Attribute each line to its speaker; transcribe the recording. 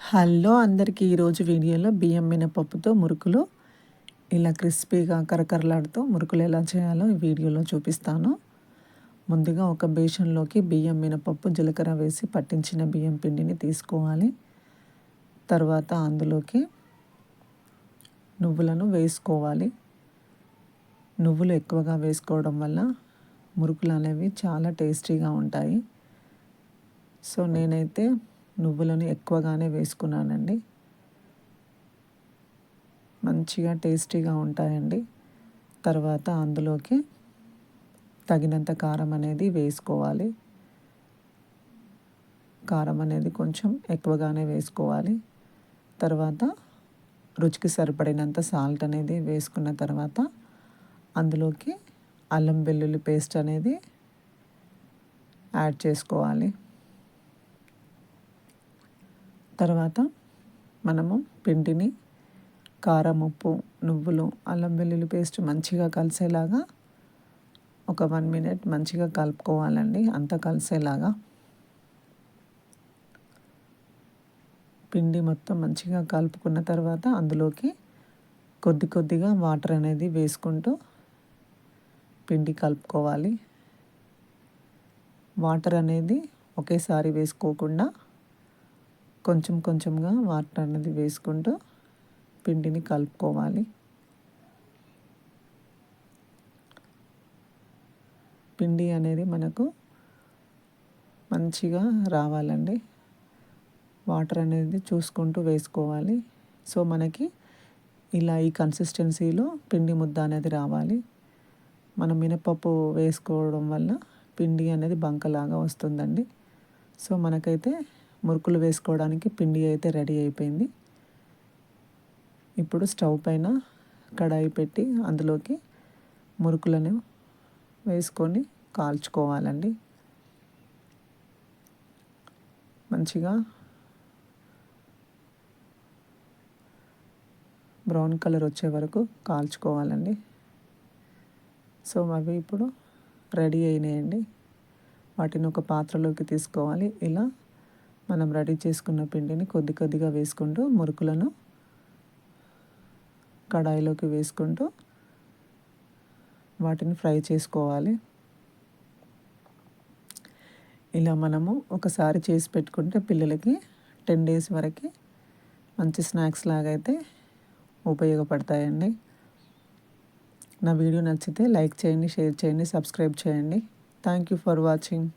Speaker 1: Hello అందరికీ ఈరోజు వీడియోలో బియ్యం మినపప్పుతో మురుకులు ఇలా క్రిస్పీగా కరకరలాడుతూ మురుకులు ఎలా చేయాలో ఈ వీడియోలో చూపిస్తాను. ముందుగా ఒక బేషన్లోకి బియ్యం మినపప్పు జీలకర్ర వేసి పట్టించిన బియ్యం పిండిని తీసుకోవాలి. తర్వాత అందులోకి నువ్వులను వేసుకోవాలి. నువ్వులు ఎక్కువగా వేసుకోవడం వల్ల మురుకులు అనేవి చాలా టేస్టీగా ఉంటాయి. సో నేనైతే నువ్వులను ఎక్కువగానే వేసుకున్నానండి. మంచిగా టేస్టీగా ఉంటాయండి. తర్వాత అందులోకి తగినంత కారం అనేది వేసుకోవాలి. కారం అనేది కొంచెం ఎక్కువగానే వేసుకోవాలి. తర్వాత రుచికి సరిపడినంత సాల్ట్ అనేది వేసుకున్న తర్వాత అందులోకి అల్లం వెల్లుల్లి పేస్ట్ అనేది యాడ్ చేసుకోవాలి. తర్వాత మనము పిండిని కారం ఉప్పు నువ్వులు అల్లం వెల్లుల్లి పేస్ట్ మంచిగా కలిసేలాగా ఒక వన్ మినిట్ మంచిగా కలుపుకోవాలండి. అంతా కలిసేలాగా పిండి మొత్తం మంచిగా కలుపుకున్న తర్వాత అందులోకి కొద్ది కొద్దిగా వాటర్ అనేది వేసుకుంటూ పిండి కలుపుకోవాలి. వాటర్ అనేది ఒకేసారి వేసుకోకుండా కొంచెం కొంచెంగా వాటర్ అనేది వేసుకుంటూ పిండిని కలుపుకోవాలి. పిండి అనేది మనకు మంచిగా రావాలండి. వాటర్ అనేది చూసుకుంటూ వేసుకోవాలి. సో మనకి ఇలా ఈ కన్సిస్టెన్సీలో పిండి ముద్ద అనేది రావాలి. మనం మినపప్పు వేసుకోవడం వల్ల పిండి అనేది బంకలాగా వస్తుందండి. సో మనకైతే మురుకులు వేసుకోవడానికి పిండి అయితే రెడీ అయిపోయింది. ఇప్పుడు స్టవ్ పైన కడాయి పెట్టి అందులోకి మురుకులను వేసుకొని కాల్చుకోవాలండి. మంచిగా బ్రౌన్ కలర్ వచ్చే వరకు కాల్చుకోవాలండి. సో అవి ఇప్పుడు రెడీ అయినాయండి. వాటిని ఒక పాత్రలోకి తీసుకోవాలి. ఇలా మనం రెడీ చేసుకున్న పిండిని కొద్ది కొద్దిగా వేసుకుంటూ మురుకులను కడాయిలోకి వేసుకుంటూ వాటిని ఫ్రై చేసుకోవాలి. ఇలా మనము ఒకసారి చేసి పెట్టుకుంటే పిల్లలకి టెన్ డేస్ వరకు మంచి స్నాక్స్ లాగా అయితే ఉపయోగపడతాయండి. నా వీడియో నచ్చితే లైక్ చేయండి షేర్ చేయండి సబ్స్క్రైబ్ చేయండి. Thank you for watching.